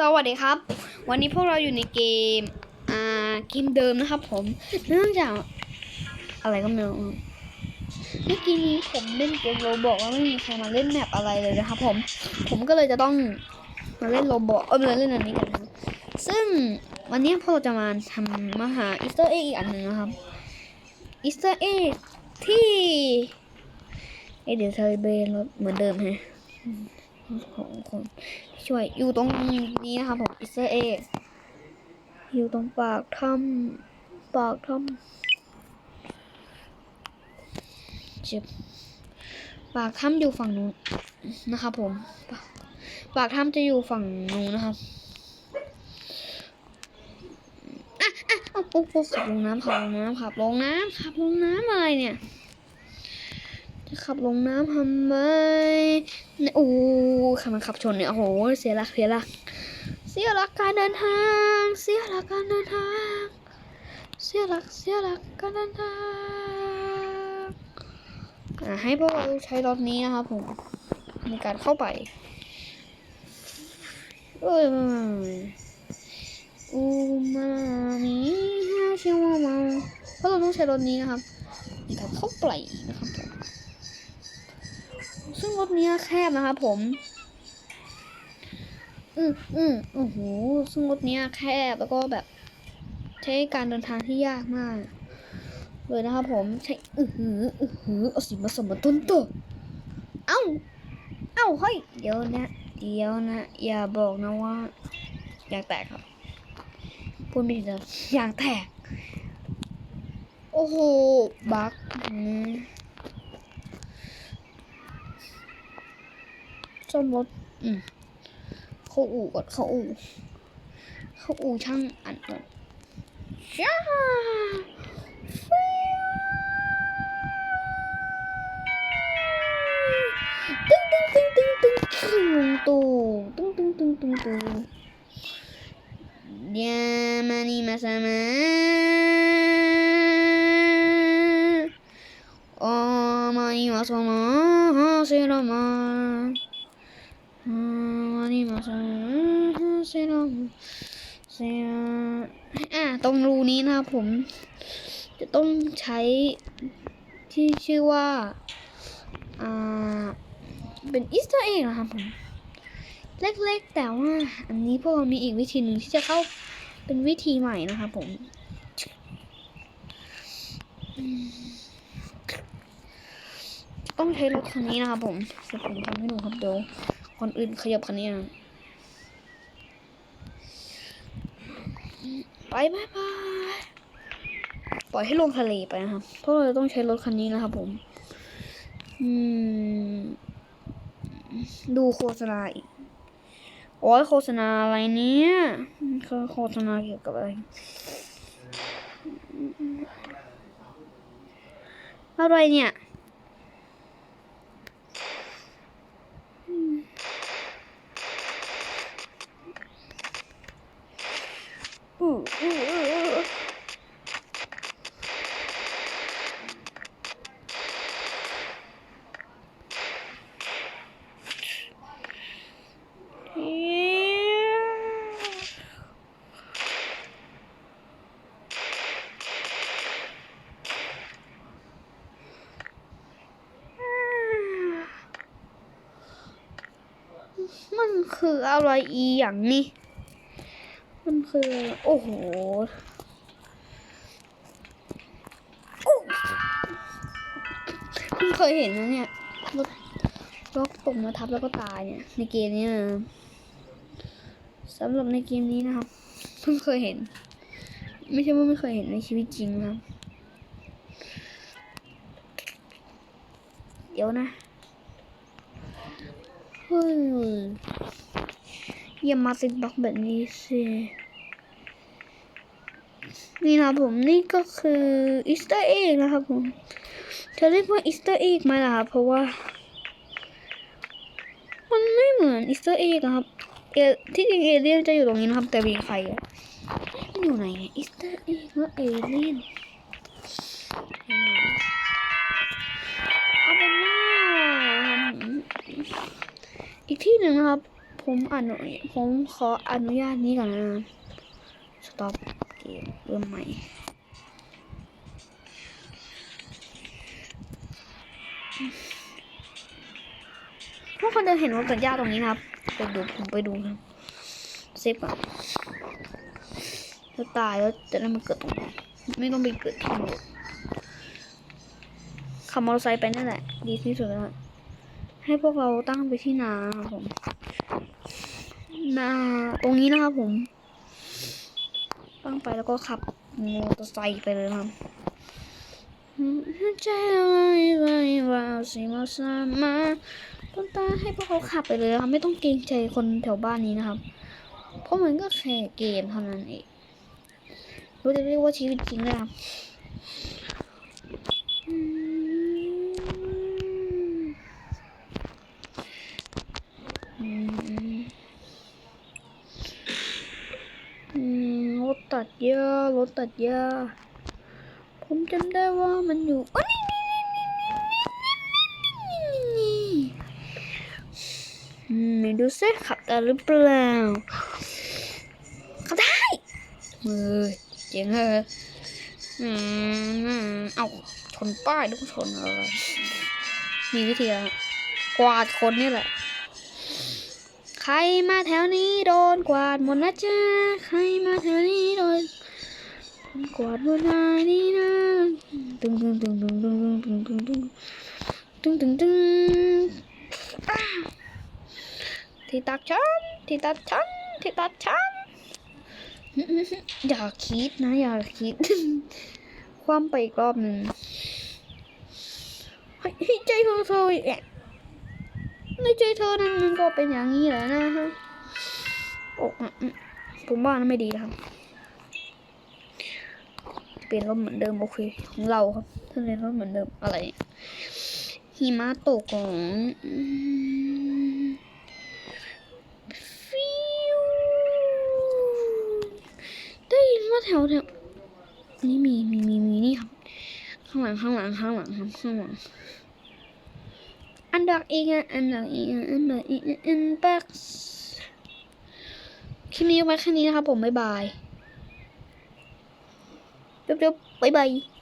สวัสดีครับ วันนี้พวกเราอยู่ในเกม อ่า เกมเดิมนะครับ ผม เนื่องจาก อะไรก็ไม่รู้เมื่อกี้นี้ผมเล่นเกมโรบอกว่าไม่มีใครมาเล่นแมปอะไรเลยนะครับผม ผมก็เลยจะต้องมาเล่นโรบอกเออมาเล่นอันนี้กันนะซึ่งวันนี้พวกเราจะมาทำมาหาอีสเตอร์เอ็กอีกอันหนึ่งนะครับอีสเตอร์เอ็กที่เอเดี๋ยวเธอเบนรถเหมือนเดิมฮะ ของคนช่วยอยู่ตรงนี้นะครับผมอีสเออยู่ตรงปากถ้ำปากถ้ำเจ็บปากถ้ำอยู่ฝั่งนู้นนะครับผม ปากถ้ำจะอยู่ฝั่งนู้นนะครับอะอะเอาปุ๊บปุ๊บขับลงน้ำขับลงน้ำขับลงน้ำขับลงน้ำอะไรเนี่ย ขับลงน้ำทำไมเนี่ยโอ้ขับมันขับชนเนี่ย โอ้โห เสียหลัก เสียหลัก เสียหลักการเดินทาง เสียหลักการเดินทาง เสียหลัก เสียหลักการเดินทางอะให้พวกเราใช้รถนี้นะครับผมในการเข้าไปเอ้ยอูมามิฮาชิวามาเพราะเราต้องใช้รถนี้นะครับในการเข้าไปนะครับผม ซึ่งรถเนี้ยแคบนะครับผม อืมอืมโอ้โห ซึ่งรถเนี้ยแคบแล้วก็แบบ ใช้การเดินทางที่ยากมาก เลยนะครับผม ใช้ อือหือ อือหือ เอาสิมาสมมาต้นตัวเอ้า เอ้าเฮ้ย เดี๋ยวนะ เดี๋ยวนะ อย่าบอกนะว่า อยากแตกครับ พูดไม่ถูกอยากแตก โอ้โห บักอืม ซ่อมรถ อืมเข้าอู่ก่อนเข้าอู่เข้าอู่ช่างอันก่อนช้าฟิวตึ้งตึ้งตึ้งตึ้งตึ้งตึ้งตูตึ้งตึ้งตึ้งตึ้งตึ้งยามานี่มาสมาโอ้มานี่มาสมาฮาเซรามา อันนี้มาใช่เซรัมเซอะตรงรูนี้นะครับผม จะต้องใช้ที่ชื่อว่าอ่าเป็นอีสเตอร์เอ็กนะครับผม เล็กๆ แต่ว่าอันนี้พวกเรามีอีกวิธีหนึ่งที่จะเข้าเป็นวิธีใหม่นะครับผมอืมต้องใช้รถคันนี้นะครับผมเดี๋ยวผมทำให้ดูครับเดี๋ยว คนอื่นขยับคันนี้นะไปบายบายปล่อยให้ลงทะเลไปนะครับ เพราะเราต้องใช้รถคันนี้นะครับผม อืม ดูโฆษณาอีก โอ้ยโฆษณาอะไรเนี่ยคือโฆษณาเกี่ยวกับอะไร อะไรเนี่ย อืออืออืออือเอี้ยมัน คืออะไรอีอย่างนี้มันคือ โอ้โหอู้เพิ่งเคยเห็นนะเนี่ยรถรถตกมาทับแล้วก็ตายเนี่ย ในเกมนี้นะสำหรับในเกมนี้นะครับเพิ่งเคยเห็น ไม่ใช่ว่าไม่เคยเห็นในชีวิตจริงนะครับเดี๋ยวนะเฮ้ย อย่ามาติดบล็อกแบบนี้สินี่นะครับผมนี่ก็คืออีสเตอร์เอ็กนะครับผมจะเรียกว่าอีสเตอร์เอ็กไหมล่ะครับเพราะว่า มันไม่เหมือนอีสเตอร์เอ็กครับเอที่จริงเอเลี่ยนจะอยู่ตรงนี้นะครับ แต่มีใครอะมันอยู่ไหนอีสเตอร์เอ็กแล้วเอเลี่ยนเอาเป็นว่าอีกที่หนึ่งนะครับ ผมอนุผมขออนุญาตนี้ก่อนนะ สต็อปเกมเริ่มใหม่พวกคนจะเห็นรถตัดหญ้าตรงนี้นะครับไปดูผมไปดูครับเซฟก่อนแล้วตายแล้วจะได้มาเกิดตรงนี้ไม่ต้องไปเกิดที่รถขับมอเตอร์ไซค์ไปนั่นแหละ ดีที่สุดแล้วอะให้พวกเราตั้งไปที่นาครับผม ตรงนี้นะครับผมตั้งไปแล้วก็ขับมอเตอร์ไซค์ไปเลยครับใจอะไรไรว่าสิมาสามาต้นตาให้พวกเขาขับไปเลยครับไม่ต้องเกรงใจคนแถวบ้านนี้นะครับ เพราะมันก็แค่เกมเท่านั้นเองรู้จะเรียกว่าชีวิตจริงเลยครับอืมอืมอืมรถตั ดหญ้ารถตัดหญ้า ผมจำได้ว่ามันอยู่อ๋อนี่นี่นี่นี่นี่นี่นี่อืมไหนดูซิขับได้หรือเปล่าขับได้เฮ้ยเจ๋งเหรออืมเอาชนป้ายหรือชนอะไรมีวิธีแล้วกวาดคนนี่แหละ ใครมาแถวนี้โดนกวาดหมดนะจ๊ะใครมาแถวนี้โดนกวาดหมดนะนี่นะตึงตึงตึงตึงตึงตึงตึงตึงตึงตึงตึงที่ตักฉันที่ตักฉันที่ตักฉันอย่าคิดนะ อย่าคิด ความไปอีกรอบหนึ่งใจของเธอแอะ ในใจเธอนั้นมันก็เป็นอย่างนี้แหละนะฮะอ้อะอืมผมว่านั้นไม่ดีนะครับ เปลี่ยนรถเหมือนเดิมโอเคของเราครับถ้าเปลี่ยนรถเหมือนเดิมอะไรหิมะตกของฟิวได้ยินว่าแถวแถวนี่มีมีมีมีนี่ครับ ข้างหลังข้างหลังข้างหลังครับข้างหลัง Ander ingen, ander ingen, ander ingen, inbox คลิปนี้ไว้แค่นี้นะครับผม บ๊ายบาย จุ๊บๆบ๊ายบาย